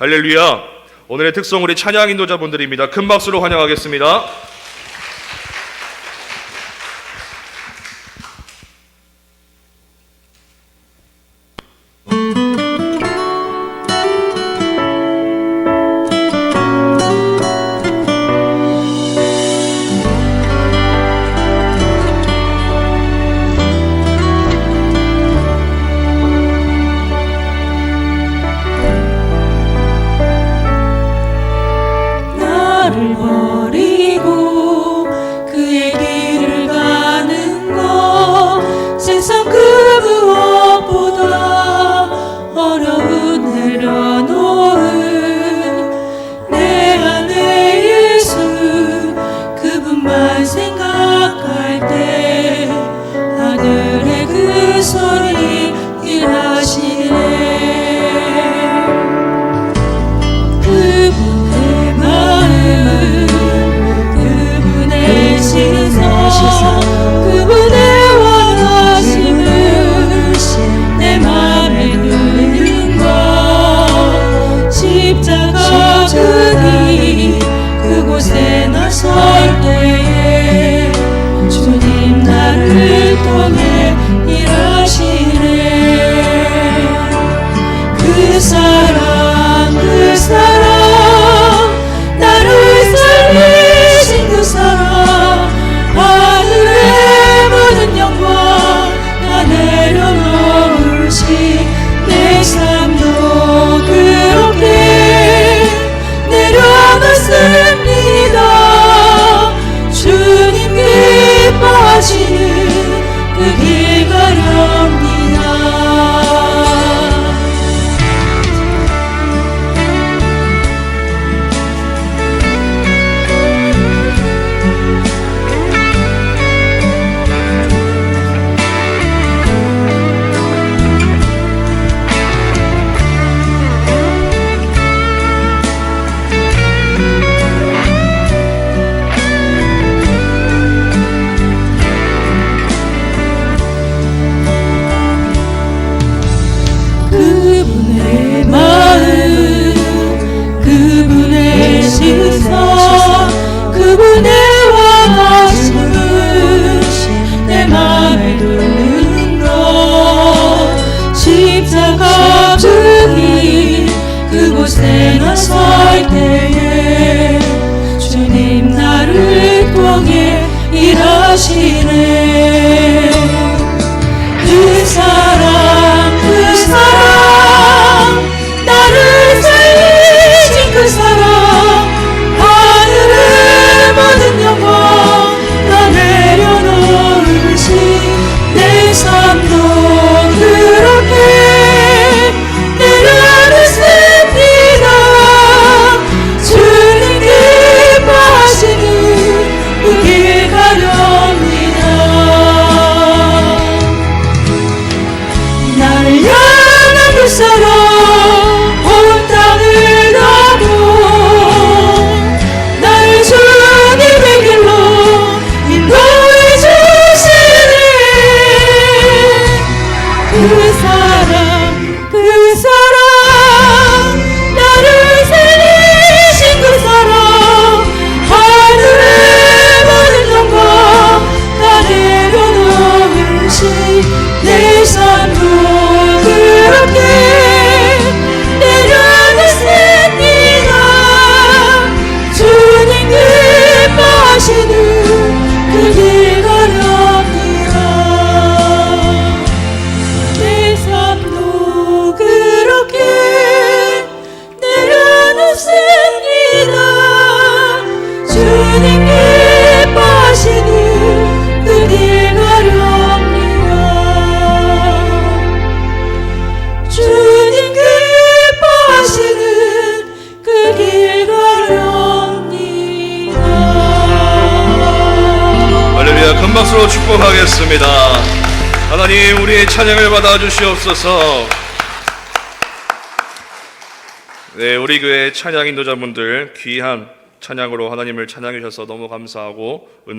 할렐루야. 오늘의 특성 우리 찬양 인도자분들입니다. 큰 박수로 환영하겠습니다. so good. You ti. 축복하겠습니다. 하나님 우리의 찬양을 받아 주시옵소서. 네, 우리 교회 찬양 인도자분들 귀한 찬양으로 하나님을 찬양해 주셔서 너무 감사하고